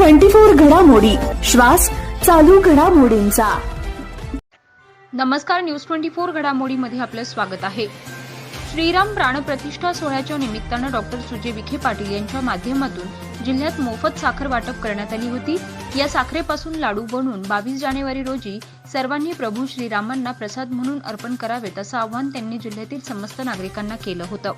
Twenty four घडामोडी. श्वास चालू घडामोडींचा. नमस्कार न्यूज ट्वेंटी फोर घडामोडीमध्ये आपलं स्वागत आहे. श्रीराम प्राणप्रतिष्ठा सोहळ्याच्या निमित्तानं डॉक्टर सुजय विखे पाटील यांच्या माध्यमातून जिल्ह्यात मोफत साखर वाटप करण्यात आली होती. या साखरेपासून लाडू बनवून बावीस जानेवारी रोजी सर्वांनी प्रभू श्रीरामांना प्रसाद म्हणून अर्पण करावेत असं आवाहन त्यांनी जिल्ह्यातील समस्त नागरिकांना केलं होतं.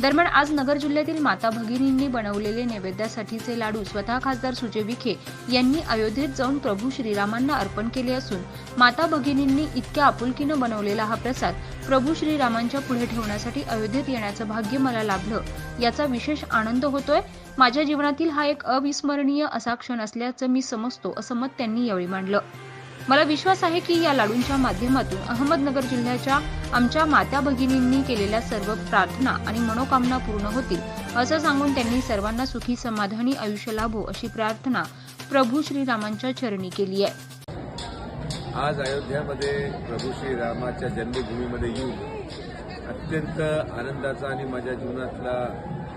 दरम्यान आज नगर जिल्ह्यातील माता भगिनींनी बनवलेले नैवेद्यासाठीचे लाडू स्वतः खासदार सुजय विखे यांनी अयोध्येत जाऊन प्रभू श्रीरामांना अर्पण केले असून माता भगिनींनी इतक्या आपुलकीनं बनवलेला हा प्रसाद प्रभू श्रीरामांच्या पुढे ठेवण्यासाठी अयोध्येत येण्याचं भाग्य मला लाभलं याचा विशेष आनंद होतोय. माझ्या जीवनातील हा एक अविस्मरणीय असा क्षण असल्याचं मी समजतो असं मत त्यांनी यावेळी मांडलं. मला विश्वास आहे की या लाडूंच्या माध्यमातून अहमदनगर जिल्ह्याच्या आमच्या माता भगिनींनी केलेल्या सर्व प्रार्थना आणि मनोकामना पूर्ण होतील असं सांगून त्यांनी सर्वांना सुखी समाधानी आयुष्य लाभो अशी प्रार्थना प्रभू श्रीरामांच्या चरणी केली आहे. आज अयोध्यामध्ये प्रभू श्रीरामाच्या जन्मभूमीमध्ये येऊन अत्यंत आनंदाचा आणि माझ्या जीवनातला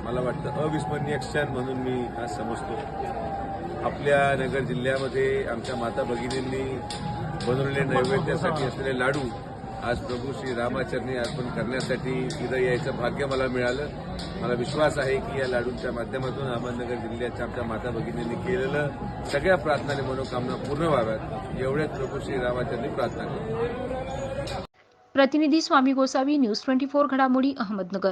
मला वाटतं अविस्मरणीय क्षण म्हणून मी आज समजतो. आपल्या नगर जिल्ह्यामध्ये आमच्या माता भगिनींनी बनवलेले नैवेद्यासाठी असलेले लाडू आज प्रभू श्री रामाचरणी अर्पण करण्यासाठी इथं यायचं भाग्य मला मिळालं. मला विश्वास आहे की या लाडूंच्या माध्यमातून अहमदनगर जिल्ह्याच्या आमच्या माता भगिनींनी केलेलं सगळ्या प्रार्थना आणि मनोकामना पूर्ण व्हाव्यात. एवढ्याच प्रभू श्री रामाचरणी प्रार्थना करतो प्रतिनिधी Swami Gosavi news twenty four घडामोडी अहमदनगर.